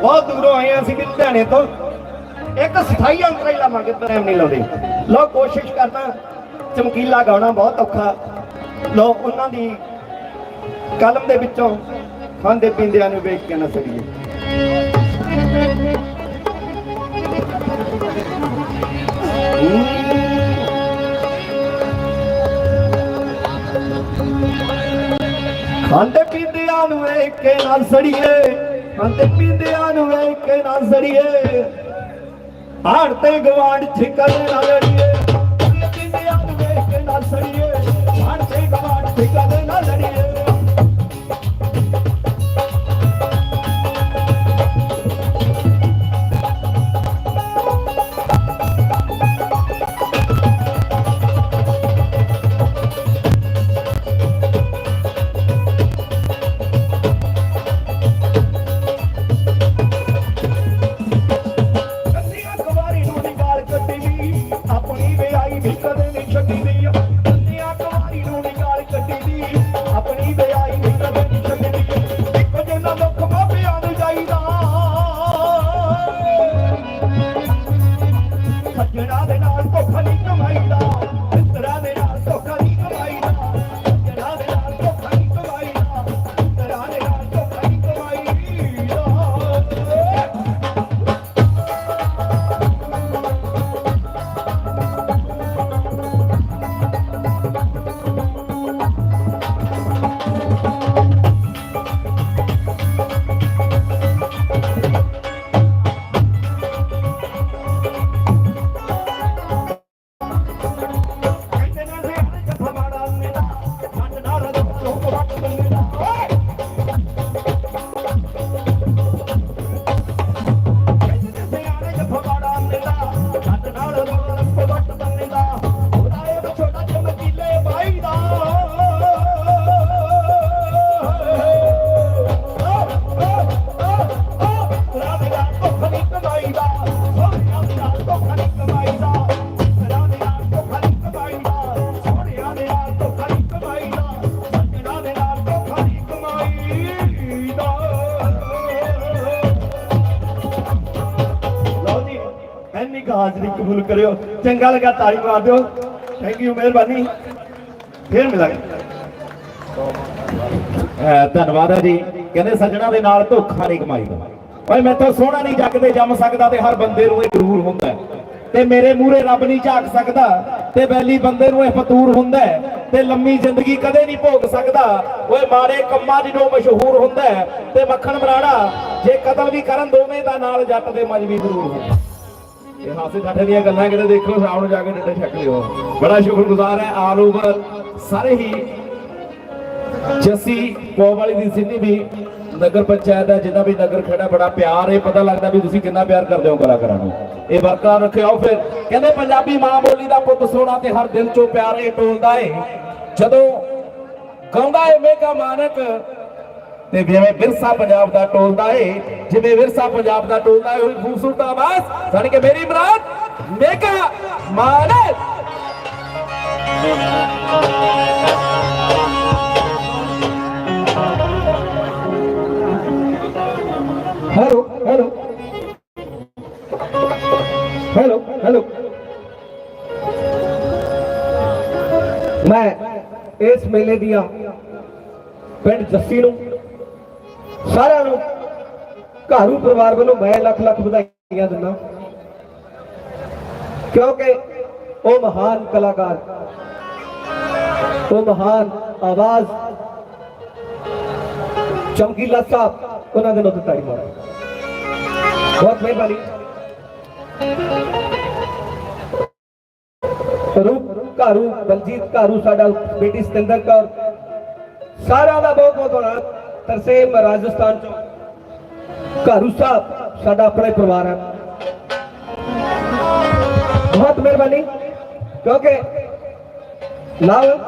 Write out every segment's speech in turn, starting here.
ਬਹੁਤ ਦੂਰੋਂ ਆਏ ਹਾਂ ਅਸੀਂ ਵੀ ਲੁਧਿਆਣੇ ਤੋਂ। ਇੱਕ ਸਥਾਈ ਅੰਤਰਾ ਹੀ ਲਾਵਾਂਗੇ ਟਾਈਮ ਨਹੀਂ ਲਾਉਂਦੇ। ਲੋ ਕੋਸ਼ਿਸ਼ ਕਰਦਾ, ਚਮਕੀਲਾ ਗਾਉਣਾ ਬਹੁਤ ਔਖਾ। ਲੋ ਉਹਨਾਂ ਦੀ ਕਲਮ ਦੇ ਵਿੱਚੋਂ ਖਾਂਦੇ ਪੀਂਦਿਆਂ ਨੂੰ ਵੇਖ ਕੇ ਨਾ ਸੜੀਏ। ਖਾਂਦੇ ਪੀਂਦਿਆਂ ਨੂੰ ਵੇਖ ਕੇ ਨਾ ਸੜੀਏ। ਖਾਂਦੇ ਪੀਂਦਿਆਂ ਨੂੰ ਵੇਖ ਕੇ ਨਾ ਸੜੀਏ ਹਾੜ ਤੇ ਗਵਾਂਡ ਛਿਕਲ ਨਾ ਲੜੀਏ। ਖਾਂਦੇ ਨੂੰ ਵੇਖ ਕੇ ਨਾ ਸੜੀਏ ਹਾੜ ਤੇ ਗਵਾਂਡ ਛਿਕਲ ਨਾ ਲੜੀਏ। ਕਬੂਲ ਚੰਗਾ ਲੱਗਾ ਤਾੜੀ ਮਾਰ ਦਿਓ। ਥੈਂਕ ਯੂ ਮਿਹਰਬਾਨੀ। ਫੇਰ ਮਿਲਾਂਗੇ। ਧੰਨਵਾਦ ਹੈ ਜੀ। ਕਹਿੰਦੇ ਸੱਜਣਾ ਦੇ ਨਾਲ ਧੋਖਾ ਨਹੀਂ ਕਮਾਈਦਾ। ਓਏ ਮੈਥੋਂ ਸੋਹਣਾ ਨਹੀਂ ਜੱਗ ਤੇ ਜੰਮ ਸਕਦਾ ਤੇ ਹਰ ਬੰਦੇ ਨੂੰ ਇਹ ਜ਼ਰੂਰ ਹੁੰਦਾ ਤੇ ਮੇਰੇ ਮੂਹਰੇ ਰੱਬ ਨਹੀਂ ਝਾਕ ਸਕਦਾ, ਤੇ ਬੈਲੀ ਬੰਦੇ ਨੂੰ ਇਹ ਫਤੂਰ ਹੁੰਦਾ ਤੇ ਲੰਮੀ ਜ਼ਿੰਦਗੀ ਕਦੇ ਨਹੀਂ ਭੋਗ ਸਕਦਾ। ਓਏ, ਮਾੜੇ ਕੰਮਾਂ 'ਚ ਮਸ਼ਹੂਰ ਹੁੰਦਾ ਤੇ ਮੱਖਣ ਮਰਾੜਾ, ਜੇ ਕਤਲ ਵੀ ਕਰਨ ਦੋਵੇਂ ਦਾ ਨਾਲ ਜੱਟ ਦੇ ਮਜਬੀ ਜ਼ਰੂਰ ਹੁੰਦਾ ਇਹ ਹਾਸੇ ਠਾਠੇ ਦੀਆਂ ਗੱਲਾਂ ਕਿਤੇ ਦੇਖ ਲਓ ਸਾਹਮਣੇ ਜਾ ਕੇ ਡੱਡੇ ਛੱਕ ਲਿਓ। ਬੜਾ ਸ਼ੁਕਰਗੁਜ਼ਾਰ ਹੈ, ਆਲ ਓਵਰ ਸਾਰੇ ਹੀ ਜੱਸੀ ਪੋਪ ਦੀ ਸਿੰਨੀ ਵੀ ਨਗਰ ਪੰਚਾਇਤ ਦਾ ਜਿੰਨਾ ਵੀ ਨਗਰ ਖੜਾ ਬੜਾ ਪਿਆਰ ਹੈ, ਪਤਾ ਲੱਗਦਾ ਵੀ ਤੁਸੀਂ ਕਿੰਨਾ ਪਿਆਰ ਕਰਦੇ ਹੋ ਕਲਾਕਾਰਾਂ ਨੂੰ। ਇਹ ਬਰਕਰਾਰ ਰੱਖਿਓ, ਫਿਰ ਕਹਿੰਦੇ ਪੰਜਾਬੀ ਮਾਂ ਬੋਲੀ ਦਾ ਪੁੱਤ ਸੋਹਣਾ ਤੇ ਹਰ ਦਿਲ ਚੋਂ ਪਿਆਰ ਇਹ ਟੋਲਦਾ ਏ। ਜਦੋਂ ਗਾਉਂਦਾ ਏ ਮੇਗਾ ਮਾਨਕ ਤੇ ਜਿਵੇਂ ਵਿਰਸਾ ਪੰਜਾਬ ਦਾ ਟੋਲਦਾ ਏ, ਜਿਵੇਂ ਵਿਰਸਾ ਪੰਜਾਬ ਦਾ ਟੋਲਦਾ ਏ, ਉਹੀ ਖੂਬਸੂਰਤ ਆਵਾਜ਼। ਸਣ ਕੇ ਮੇਰੀ ਮਰਾਦ ਮੇਗਾ Manak hello hello. Hello hello. ਮੈਂ ਇਸ ਮੇਲੇ ਦੀਆਂ ਪਿੰਡ ਜੱਸੀ ਨੂੰ ਘਾਰੂ ਪਰਿਵਾਰ ਵੱਲੋਂ ਮੈਂ ਲੱਖ ਲੱਖ ਵਧਾਈਆਂ ਦਿੰਦਾ। ਕਿਉਂਕਿ ਉਹ ਮਹਾਨ ਕਲਾਕਾਰ, ਉਹ ਮਹਾਨ ਆਵਾਜ਼, ਚਮਕੀਲਾ ਸਾਹਿਬ ਉਹਨਾਂ ਦੇ ਨਾਲ ਤਾੜੀ ਮਾਰੋ। ਬਹੁਤ ਮਿਹਰਬਾਨੀ। ਰੂਪ ਘਾਰੂ, ਬਲਜੀਤ ਘਾਰੂ, ਸਾਡਾ ਬੇਟੀ ਸਤਿੰਦਰ ਕੌਰ, ਸਾਰਿਆਂ ਦਾ ਬਹੁਤ ਬਹੁਤ ਧੰਨਵਾਦ। ਤਰਸੇਮ ਰਾਜਸਥਾਨ ਚੋਂ। ਘਰੂ ਸਾਹਿਬ ਸਾਡਾ ਆਪਣਾ ਹੀ ਪਰਿਵਾਰ ਹੈ। ਬਹੁਤ ਮਿਹਰਬਾਨੀ, ਕਿਉਂਕਿ ਨਾਲ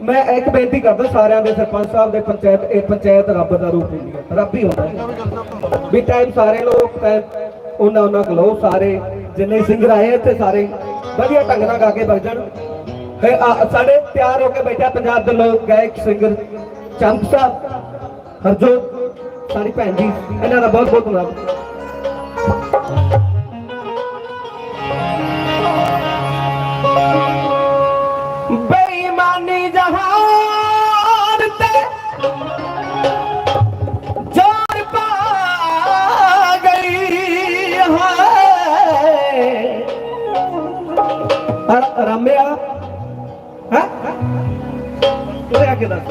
ਮੈਂ ਇੱਕ ਬੇਨਤੀ ਕਰਦਾ ਸਾਰਿਆਂ ਦੇ ਸਰਪੰਚ ਸਾਹਿਬ ਦੇ ਪੰਚਾਇਤ, ਇਹ ਪੰਚਾਇਤ ਰੱਬ ਦਾ ਰੂਪ ਹੁੰਦੀ ਹੈ, ਰੱਬ ਹੀ ਹੁੰਦਾ ਵੀ ਟਾਈਮ ਸਾਰੇ ਲੋਕ ਟਾਈਮ ਉਹਨਾਂ ਉਹਨਾਂ ਕੋਲੋਂ, ਸਾਰੇ ਜਿੰਨੇ ਸਿੰਗਰ ਆਏ ਇੱਥੇ ਸਾਰੇ, ਵਧੀਆ ਢੰਗ ਨਾਲ ਗਾ ਕੇ ਵਗ ਜਾਣ। ਤੇ ਸਾਡੇ ਤਿਆਰ ਹੋ ਕੇ ਬੈਠਾ ਪੰਜਾਬ ਦੇ ਲੋਕ, ਗਾਇਕ ਸਿੰਗਰ ਚੰਪ ਸਾਹਿਬ, ਹਰਜੋਤ ਸਾਡੀ ਭੈਣ ਜੀ, ਇਹਨਾਂ ਦਾ ਬਹੁਤ ਬਹੁਤ ਧੰਨਵਾਦ। ਬੇਈਮਾਨੀ ਜਹਾਨ ਤੇ ਜਾਨ ਪਾ ਗਈ ਹੈ। ਰਮਿਆ ਹੈ? ਤੂੰ ਆ ਕੇ ਦੱਸ।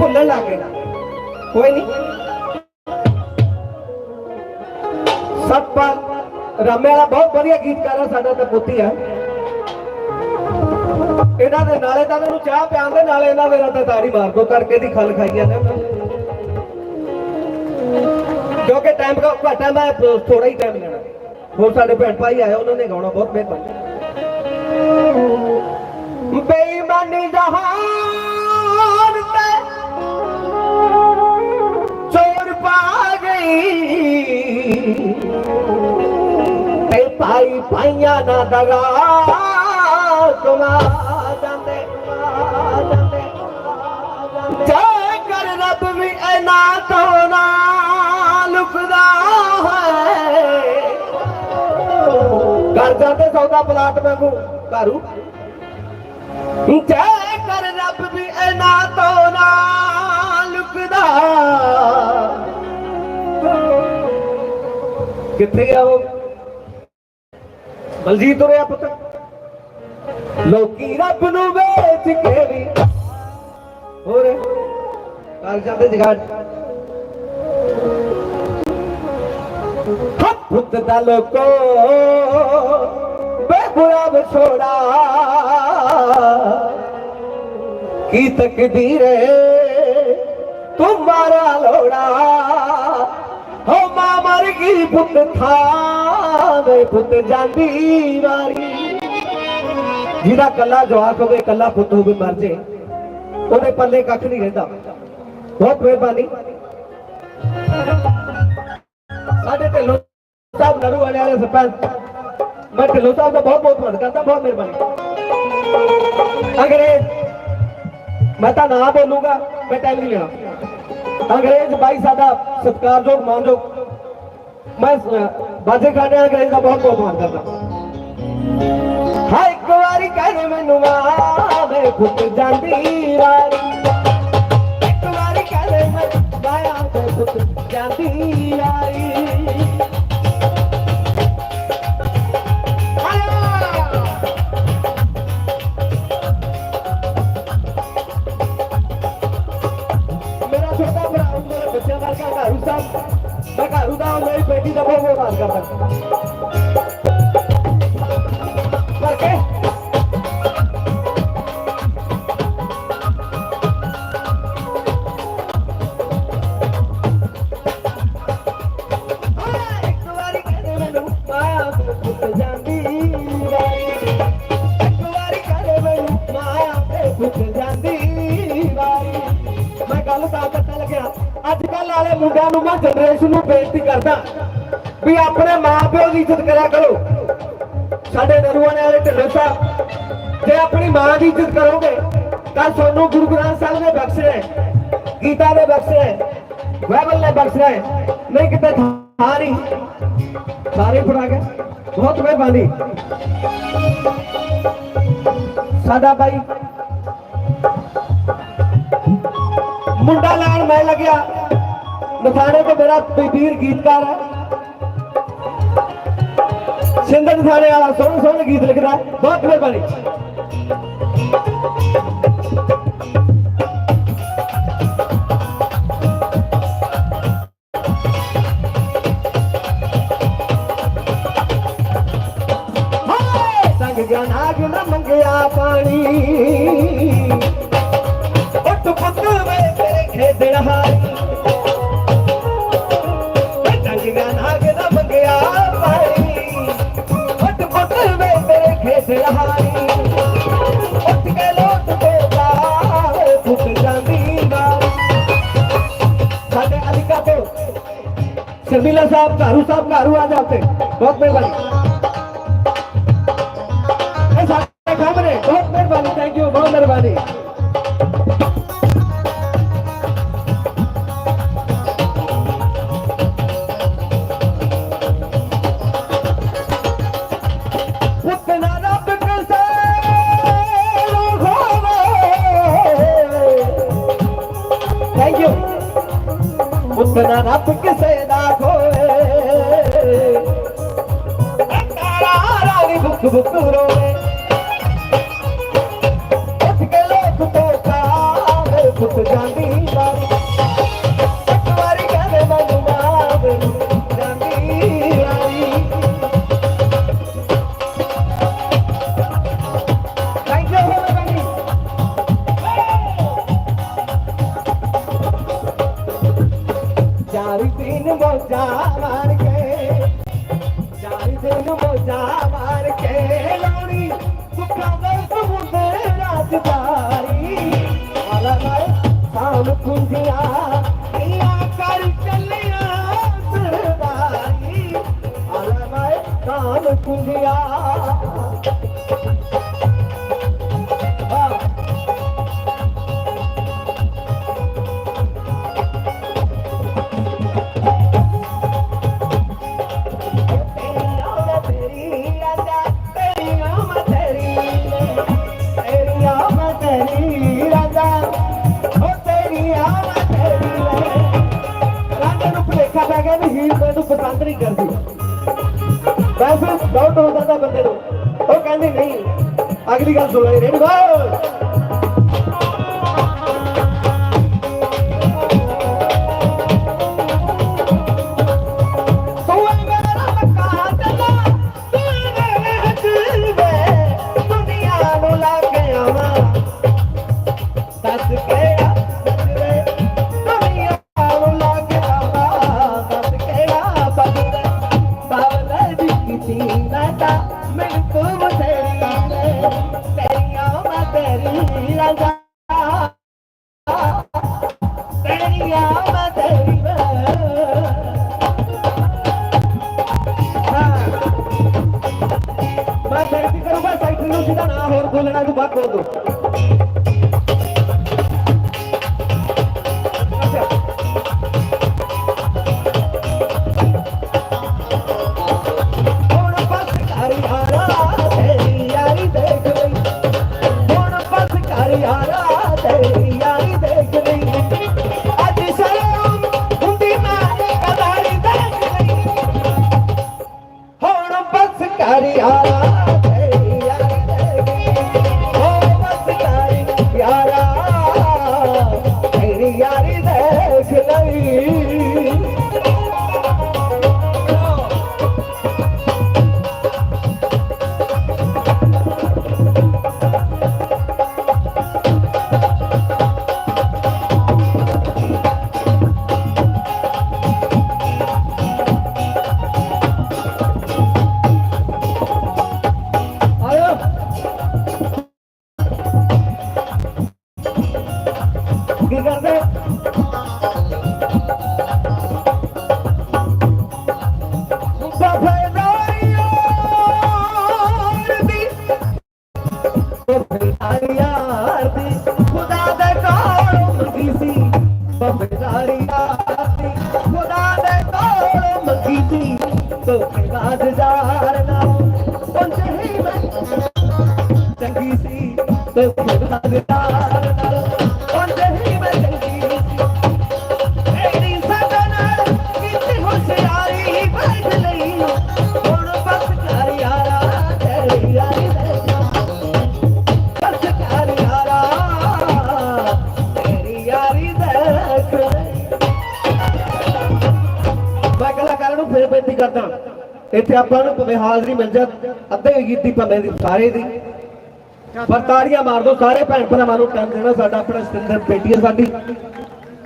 ਭੁੱਲਣ ਲੱਗ ਗਿਆ ਕੋਈ ਨਹੀਂ ਸੱਪਾ ਰਾਮੇ ਵਾਲਾ ਬਹੁਤ ਵਧੀਆ ਗੀਤਕਾਰ ਆ, ਸਾਡਾ ਤਾਂ ਪੁੱਤੀ ਆ। ਇਹਨਾਂ ਦੇ ਨਾਲੇ ਤਾਂ ਇਹਨੂੰ ਚਾਹ ਪਿਆਉਣ ਦੇ ਨਾਲੇ ਇਹਨਾਂ ਦੇ ਤਾਂ ਤਾੜੀ ਮਾਰ ਦੋ, ਤੜਕੇ ਦੀ ਖਲ ਖਾਈ ਜਾਂਦੇ ਕਿਉਂਕਿ ਟਾਈਮ ਦਾ ਘੱਟ ਹੈ ਮੈਂ ਥੋੜਾ ਹੀ ਟਾਈਮ ਲੈਣਾ। ਹੋਰ ਸਾਡੇ ਭੈਣ ਭਾਈ ਆਏ, ਉਹਨਾਂ ਨੇ ਗਾਉਣਾ ਬਹੁਤ ਮਿਹਰਬਾਨੀ। ਤੇ ਪਾਈ ਪਾਈਆਂ ਨਾ ਦਗਾ ਤੁਮਾ ਜਾਂਦੇ ਤੁਮਾ ਜਾਂਦੇ। ਜੇ ਕਰ ਰੱਬ ਵੀ ਐਨਾ ਤੋਂ ਨਾ ਲੁਕਦਾ ਹੈ ਕਰ ਜਾਂਦੇ ਸੌਦਾ ਪਲਾਟ ਵਾਂਗੂ, ਘਰੂ ਜੈ ਕਰ ਰੱਬ ਵੀ ਐਨਾ ਤੋਂ ਨਾ ਲੁਕਦਾ ਕਿੱਥੇ ਗਿਆ ਉਹ? ਬਲਜੀਤ ਉਰਿਆ ਪੁੱਤ। ਲੋਕੀ ਰੱਬ ਨੂੰ ਵੇਚ ਕੇ ਵੀ ਹੋਰ, ਕਰ ਜਾਂਦੇ ਜਗਾੜ ਪੁੱਤ ਦਾ ਲੋਕੋ ਬੇਬੁਰਾ ਵਿਛੋੜਾ। ਕੀ ਤਕਦੀਰੇ ਤੁਮਾਰਾ ਲੋੜਾ। ਹੋ ਮਾਂ ਮਰ ਗਈ ਪੁੱਤ ਥਾਵੇ ਪੁੱਤ ਜਾਂਦੀ ਵਾਰੀ। ਜਿਹਦਾ ਕੱਲਾ ਜਵਾਕ ਹੋਵੇ, ਕੱਲਾ ਪੁੱਤ ਹੋਵੇ ਮਰ ਜੇ। ਉਹਦੇ ਪੱਲੇ ਕੱਖ ਨਹੀਂ ਰਹਿੰਦਾ। ਬਹੁਤ ਮਿਹਰਬਾਨੀ। ਸਾਡੇ ਢਿੱਲੋਂ ਸਾਹਿਬ ਨਰੂ ਵਾਲੇ ਵਾਲੇ ਸਰਪੰਚ। ਮੈਂ ਢਿੱਲੋਂ ਸਾਹਿਬ ਦਾ ਬਹੁਤ ਬਹੁਤ ਧੰਨਵਾਦ ਕਰਦਾ, ਬਹੁਤ ਮਿਹਰਬਾਨੀ। ਅੰਗਰੇਜ਼, ਮੈਂ ਤਾਂ ਨਾ ਬੋਲੂਗਾ, ਮੈਂ ਟਾਈਮ ਨਹੀਂ ਲੈਣਾ। ਅੰਗਰੇਜ਼ ਬਾਈ ਸਾਡਾ ਸਤਿਕਾਰਯੋਗ, ਮਾਨਯੋਗ ਮੈਂ ਬਾਜੇ ਖਾਨੇ ਅੰਗਰੇਜ਼ ਦਾ ਬਹੁਤ ਬਹੁਤ ਧੰਨਵਾਦ ਕਰਦਾ। ਹਾਂ ਇੱਕ ਵਾਰੀ ਕਹਿ ਮੈਨੂੰ ਮਾਵੇ ਫੁੱਟ ਜਾਂਦੀ ਵਾਰੀ। ਇੱਕ ਵਾਰੀ ਕਹਿ ਮੈਂ ਮਾਇਆ ਤੇ ਫੁੱਟ ਜਾਂਦੀ ਵਾਰੀ। ਮੇਰਾ ਛੋਟਾ ਭਰਾ, ਮੇਰੇ ਬੱਚਿਆਂ ਵਰਗਾ ਘਾਰੂ ਸਾਹਿਬ ਮੈਂ ਘਾਰੂ ਦਾ ਮੇਰੀ ਬੇਟੀ ਦਾ ਬਹੁਤ ਬਹੁਤ ਮਾਨ ਵੀ ਆਪਣੇ ਮਾਪਿਓ ਦੀ ਇੱਜ਼ਤ ਕਰਿਆ ਕਰੋ। ਸਾਡੇ ਨਰੂਆਂ ਵਾਲੇ ਢਿੱਲੋਂ ਸਾਹਿਬ ਜੇ ਆਪਣੀ ਮਾਂ ਦੀ ਇੱਜ਼ਤ ਕਰੋਗੇ, ਤਾਂ ਤੁਹਾਨੂੰ ਗੁਰੂ ਗ੍ਰੰਥ ਸਾਹਿਬ ਨੇ ਬਖਸ਼ਣਾ ਹੈ। ਗੀਤਾ ਨੇ ਬਖਸ਼ਣਾ ਹੈ। ਬਾਈਬਲ ਨੇ ਬਖਸ਼ਣਾ ਹੈ। ਨਹੀਂ ਕਿਤੇ ਥਾਂ ਨਹੀਂ। ਸਾਰੇ ਫੜਾ ਗਏ। ਬਹੁਤ ਮਿਹਰਬਾਨੀ। ਸਾਡਾ ਭਾਈ ਮੁੰਡਾ ਲੈਣ ਮੈਂ ਲੱਗਿਆ। ਨਥਾਣੇ ਤੋਂ ਮੇਰਾ ਵੀਰ ਗੀਤਕਾਰ ਹੈ। ਸਿੰਦਰ ਥਾਣੇ ਵਾਲਾ ਸੋਹਣੇ ਸੋਹਣੇ ਗੀਤ ਲਿਖਦਾ ਬਹੁਤ ਮਿਹਰਬਾਨੀ। ਸ਼ਰਮੀਲਾ ਸਾਹਿਬ ਘਾਰੂ ਸਾਹਿਬ ਘਾਰੂ ਆ ਜਾਤੇ ਬਹੁਤ ਮਿਹਰਬਾਨੀ। Let him go. ਇੱਥੇ ਆਪਾਂ ਨੂੰ ਭਾਵੇਂ ਹਾਜ਼ਰੀ ਮਿਲ ਜਾ ਅੱਧੇ ਗੀਤੀ ਭੰਨੇ ਦੀ ਸਾਰੇ ਦੀ। ਪਰ ਤਾੜੀਆਂ ਮਾਰ ਦੋ ਸਾਰੇ ਭੈਣ ਭਰਾਵਾਂ ਨੂੰ ਟਾਈਮ ਦੇਣਾ ਸਾਡਾ ਆਪਣਾ ਸਤਿੰਦਰ ਬੇਟੀ ਹੈ ਸਾਡੀ।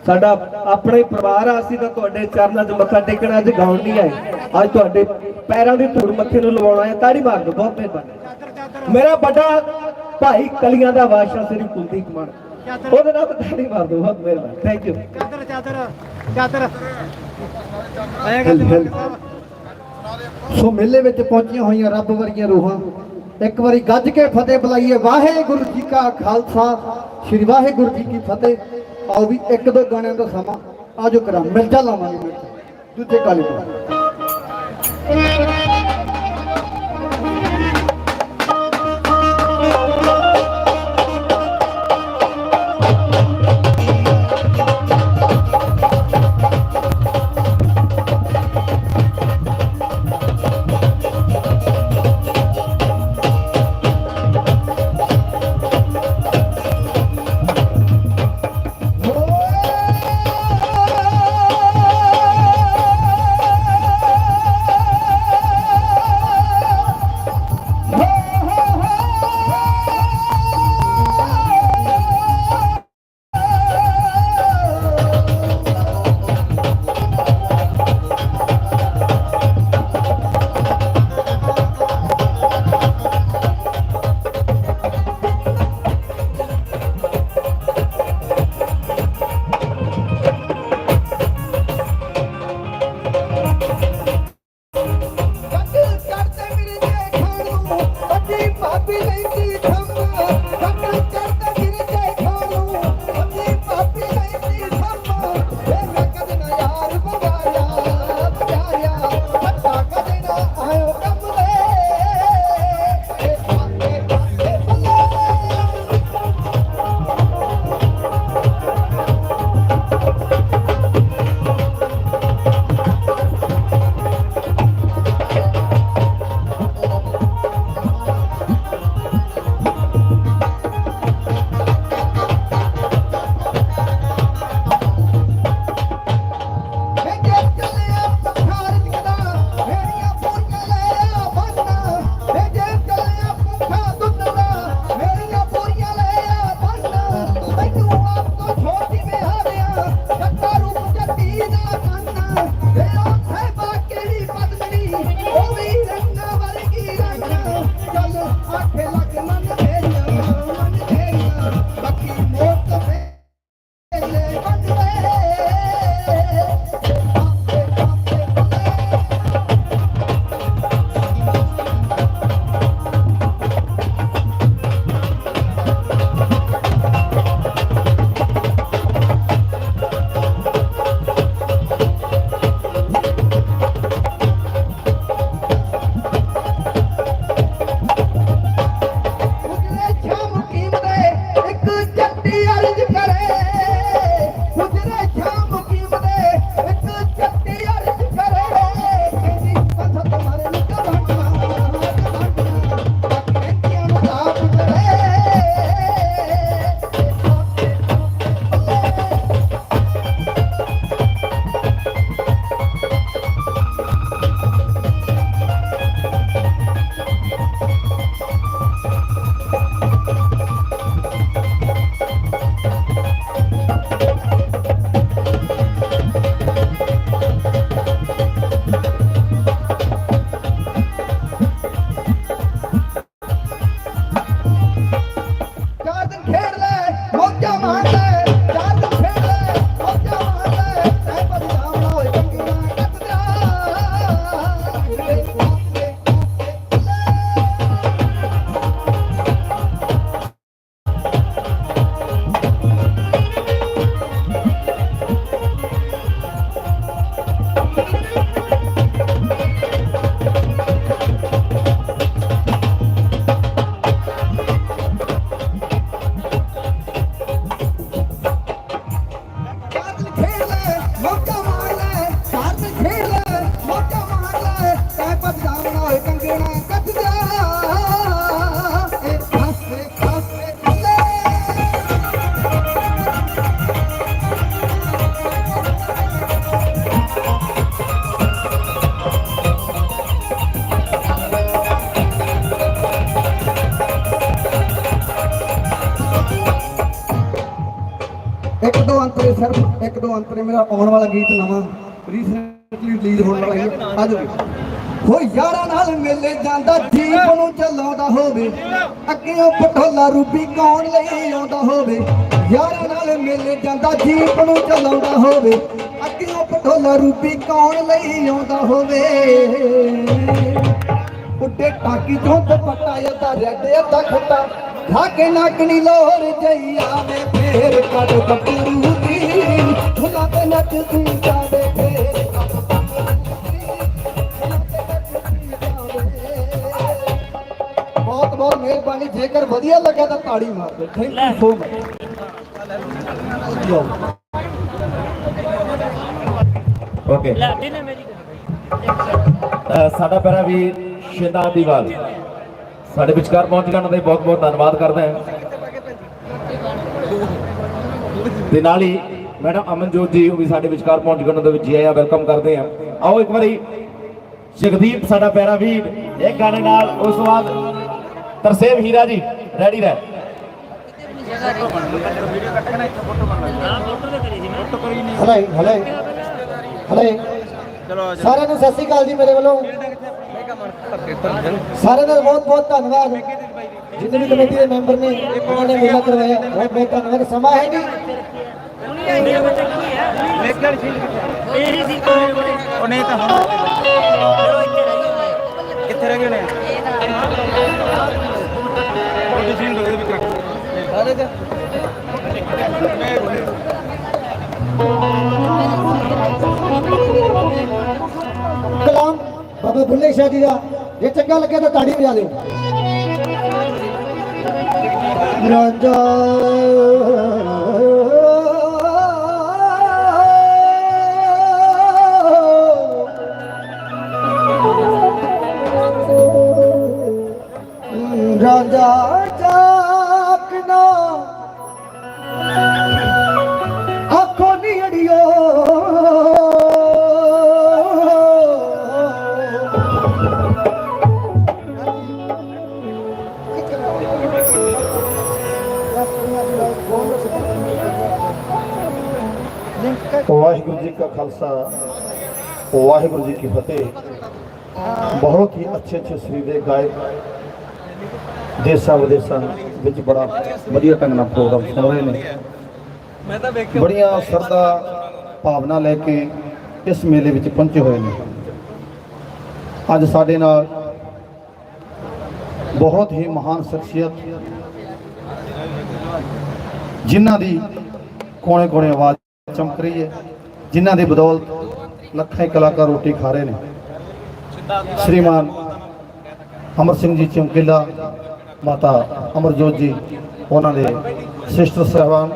ਸਾਡਾ ਆਪਣਾ ਹੀ ਪਰਿਵਾਰ ਆ ਅਸੀਂ ਤਾਂ ਤੁਹਾਡੇ ਚਰਨਾਂ 'ਚ ਮੱਥਾ ਟੇਕਣਾ ਅੱਜ ਗਾਉਣ ਨਹੀਂ ਆਏ। ਅੱਜ ਤੁਹਾਡੇ ਪੈਰਾਂ ਦੀ ਧੂੜ ਮੱਥੇ ਨੂੰ ਲਵਾਉਣਾ ਹੈ ਤਾੜੀ ਮਾਰ ਦੋ ਬਹੁਤ ਮਿਹਰਬਾਨੀ। ਮੇਰਾ ਵੱਡਾ ਭਾਈ ਕਲੀਆਂ ਦਾ ਬਾਦਸ਼ਾਹ ਸ੍ਰੀ ਕੁਲਦੀਪ ਮਾਨ। ਉਹਦੇ ਨਾਲ ਤਾੜੀ ਮਾਰ ਦੋ ਬਹੁਤ ਮਿਹਰਬਾਨੀ। ਥੈਂਕ ਯੂ ਚਾਦਰ ਚਾਦਰ ਚਾਦਰ। ਸੋ ਮੇਲੇ ਵਿੱਚ ਪਹੁੰਚੀਆਂ ਹੋਈਆਂ ਰੱਬ ਵਰਗੀਆਂ ਰੂਹਾਂ, ਇੱਕ ਵਾਰੀ ਗੱਜ ਕੇ ਫਤਿਹ ਬੁਲਾਈਏ। ਵਾਹਿਗੁਰੂ ਜੀ ਕਾ ਖਾਲਸਾ, ਸ੍ਰੀ ਵਾਹਿਗੁਰੂ ਜੀ ਕੀ ਫਤਿਹ। ਆਓ ਵੀ ਇੱਕ ਦੋ ਗਾਣਿਆਂ ਦਾ ਸਮਾਂ ਆਜੋ ਕਰਾਂ ਮਿਰਜ਼ਾ ਲਾਵਾਂਗੇ ਦੂਜੇ ਕਾਲੇ ਤੋਂ ਸਿਰਫ ਇੱਕ ਦੋ ਅੰਤਰੇ ਮੇਰਾ ਆਉਣ ਵਾਲਾ ਗੀਤ ਨਵਾਂ ਰੀਸੈਂਟਲੀ ਰਿਲੀਜ਼ ਹੋਣ ਵਾਲਾ ਹੈ ਅੱਜ ਹੋ ਯਾਰਾਂ ਨਾਲ ਮੇਲੇ ਜਾਂਦਾ ਜੀਪ ਨੂੰ ਚਲਾਉਂਦਾ ਹੋਵੇ। ਅੱਗਿਓਂ ਪਟੋਲਾ ਰੂਪੀ ਕੌਣ ਲਈ ਆਉਂਦਾ ਹੋਵੇ। ਯਾਰਾਂ ਨਾਲ ਮੇਲੇ ਜਾਂਦਾ ਜੀਪ ਨੂੰ ਚਲਾਉਂਦਾ ਹੋਵੇ। ਅੱਗਿਓਂ ਪਟੋਲਾ ਰੂਪੀ ਕੌਣ ਲਈ ਆਉਂਦਾ ਹੋਵੇ। ਉੱਡੇ ਟਾਕੀ ਚੋਂ ਦੁਪੱਟਾ ਅੱਧਾ ਰੈੱਡ ਅੱਧਾ ਖੱਟਾ। ਖਾ ਕੇ ਨਾਕਣੀ ਲੋਰ ਜਈ ਆਵੇਂ ਫੇਰ ਕੱਢ ਗੱਭਰੂ ਦੀ ਫੁੱਲਾਂ ਤੇ ਨੱਚਦੀ ਜਾਵੇ ਤੇ ਬਹੁਤ ਬਹੁਤ ਮਿਹਰਬਾਨੀ। ਜੇਕਰ ਵਧੀਆ ਲੱਗਾ ਤਾਂ ਤਾੜੀ ਮਾਰ ਦਿਓ। Thank you so much okay ਸਾਡਾ ਪਿਆਰਾ ਵੀ ਸ਼ਿੰਦਾ ਦੀਵਾਲ ਸਾਡੇ ਵਿਚਕਾਰ ਪਹੁੰਚ ਗਏ ਉਹਨਾਂ ਦਾ ਬਹੁਤ ਬਹੁਤ ਧੰਨਵਾਦ ਕਰਦਾ ਹਾਂ। ਤੇ ਨਾਲ ਹੀ ਮੈਡਮ ਅਮਨਜੋਤ ਜੀ ਉਹ ਵੀ ਸਾਡੇ ਵਿਚਕਾਰ ਪਹੁੰਚ ਗਏ ਉਹਨਾਂ ਦਾ ਵੀ ਜੀ ਆਇਆਂ ਵੈਲਕਮ ਕਰਦੇ ਹਾਂ ਆਓ ਇੱਕ ਵਾਰੀ ਜਗਦੀਪ ਸਾਡਾ ਪਿਆਰਾ ਵੀਰ ਇਹ ਗਾਣੇ ਨਾਲ ਉਸ ਤੋਂ ਬਾਅਦ ਤਰਸੇਮ ਹੀਰਾ ਜੀ ਰੈਡੀ ਰਹਿ। ਹਲੇ ਹਲੇ ਹਲੇ। ਸਾਰਿਆਂ ਨੂੰ ਸਤਿ ਸ਼੍ਰੀ ਅਕਾਲ ਜੀ ਮੇਰੇ ਵੱਲੋਂ। ਸਾਰਿਆਂ ਦਾ ਬਹੁਤ ਬਹੁਤ ਧੰਨਵਾਦ। ਜਿੰਨੇ ਵੀ ਕਮੇਟੀ ਦੇ ਮੈਂਬਰ ਨੇ ਉਹਨਾਂ ਨੇ ਮੇਲਾ ਕਰਵਾਇਆ। ਬਹੁਤ ਬਹੁਤ ਧੰਨਵਾਦ। ਸਮਾਂ ਹੈ ਨਹੀਂ। ਇਹੀ ਸੀ ਉਹ ਨਹੀਂ ਤਾਂ ਹੁਣ ਕਿੱਥੇ ਰਹਿ ਗਏ ਨੇ? ਕਲਾਮ ਬਾਬਾ ਬੁੱਲੇ ਸ਼ਾਹ ਜੀ ਦਾ। ਜੇ ਚੰਗਾ ਲੱਗਿਆ ਤਾਂ ਤਾੜੀ ਵਜਾ ਦਿਓ। ਰਾਜਾ ਰਾਜਾ ਚਾਕਨਾ ਆਖੋ ਨੀ ਅੜਿਓ। ਵਾਹਿਗੁਰੂ ਜੀ ਕਾ ਖਾਲਸਾ, ਵਾਹਿਗੁਰੂ ਜੀ ਕੀ ਫਤਿਹ। ਬਹੁਤ ਹੀ ਅੱਛੇ ਅੱਛੇ ਸ੍ਰੀ ਦੇ ਗਾਇਕ ਦੇਸਾਂ ਵਿਦੇਸਾਂ ਵਿੱਚ ਬੜਾ ਵਧੀਆ ਢੰਗ ਨਾਲ ਪ੍ਰੋਗਰਾਮ ਸੁਣ ਰਹੇ ਨੇ। ਬੜੀਆਂ ਸਰਦਾ ਭਾਵਨਾ ਲੈ ਕੇ ਇਸ ਮੇਲੇ ਵਿੱਚ ਪਹੁੰਚੇ ਹੋਏ ਨੇ। ਅੱਜ ਸਾਡੇ ਨਾਲ ਬਹੁਤ ਹੀ ਮਹਾਨ ਸ਼ਖਸੀਅਤ, ਜਿਨ੍ਹਾਂ ਦੀ ਕੋਨੇ ਕੋਨੇ ਆਵਾਜ਼ ਚਮਕ ਰਹੀ ਹੈ, ਜਿਨ੍ਹਾਂ ਦੇ ਬਦੌਲਤ ਲੱਖਾਂ ਕਲਾਕਾਰ ਰੋਟੀ ਖਾ ਰਹੇ ਨੇ। ਸ਼੍ਰੀਮਾਨ ਅਮਰ ਸਿੰਘ ਜੀ ਚਮਕੀਲਾ ਮਾਤਾ ਅਮਰਜੋਤ ਜੀ, ਉਹਨਾਂ ਦੇ ਸਿਸਟਰ ਸਾਹਿਬਾਨ,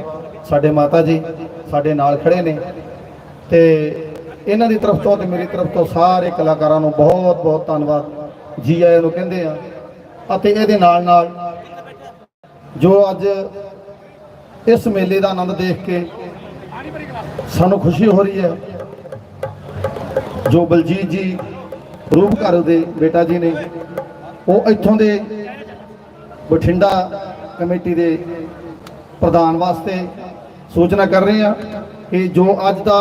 ਸਾਡੇ ਮਾਤਾ ਜੀ ਸਾਡੇ ਨਾਲ ਖੜੇ ਨੇ। ਤੇ ਇਹਨਾਂ ਦੀ ਤਰਫ ਤੋਂ ਤੇ ਮੇਰੀ ਤਰਫ ਤੋਂ ਸਾਰੇ ਕਲਾਕਾਰਾਂ ਨੂੰ ਬਹੁਤ ਬਹੁਤ ਧੰਨਵਾਦ। ਜੀ ਆਇਆਂ ਨੂੰ ਕਹਿੰਦੇ ਆ। ਅਤੇ ਇਹਦੇ ਨਾਲ ਨਾਲ ਜੋ ਅੱਜ ਇਸ ਮੇਲੇ ਦਾ ਆਨੰਦ ਦੇਖ ਕੇ ਸਾਨੂੰ ਖੁਸ਼ੀ ਹੋ ਰਹੀ ਹੈ, ਜੋ ਬਲਜੀਤ ਜੀ ਰੂਪ ਘਰ ਦੇ ਬੇਟਾ ਜੀ ਨੇ, ਉਹ ਇੱਥੋਂ ਦੇ ਬਠਿੰਡਾ ਕਮੇਟੀ ਦੇ ਪ੍ਰਧਾਨ ਵਾਸਤੇ ਸੂਚਨਾ ਕਰ ਰਹੇ ਆ ਕਿ ਜੋ ਅੱਜ ਦਾ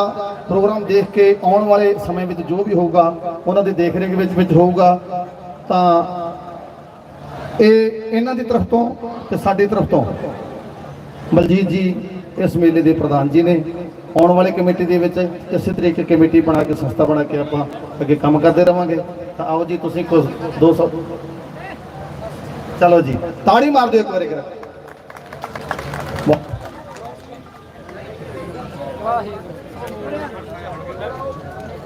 ਪ੍ਰੋਗਰਾਮ ਦੇਖ ਕੇ ਆਉਣ ਵਾਲੇ ਸਮੇਂ ਵਿੱਚ ਜੋ ਵੀ ਹੋਊਗਾ, ਉਹਨਾਂ ਦੀ ਦੇਖ ਰੇਖ ਵਿੱਚ ਵਿੱਚ ਹੋਊਗਾ। ਤਾਂ ਇਹ ਇਹਨਾਂ ਦੀ ਤਰਫ ਤੋਂ ਤੇ ਸਾਡੀ ਤਰਫ ਤੋਂ ਬਲਜੀਤ ਜੀ ਇਸ ਮੇਲੇ ਦੇ ਪ੍ਰਧਾਨ ਜੀ ਨੇ ਆਉਣ ਵਾਲੇ ਕਮੇਟੀ ਦੇ ਵਿੱਚ ਇਸੇ ਤਰੀਕੇ ਕਮੇਟੀ ਬਣਾ ਕੇ ਸੰਸਥਾ ਬਣਾ ਕੇ ਆਪਾਂ ਅੱਗੇ ਕੰਮ ਕਰਦੇ ਰਵਾਂਗੇ। ਤਾਂ ਆਓ ਜੀ, ਤੁਸੀਂ ਕੁਝ 200 ਚਲੋ ਜੀ। ਤਾੜੀ ਮਾਰ ਦਿਓ ਇੱਕ ਵਾਰੀ ਕਰ। ਵਾਹਿਗੁਰੂ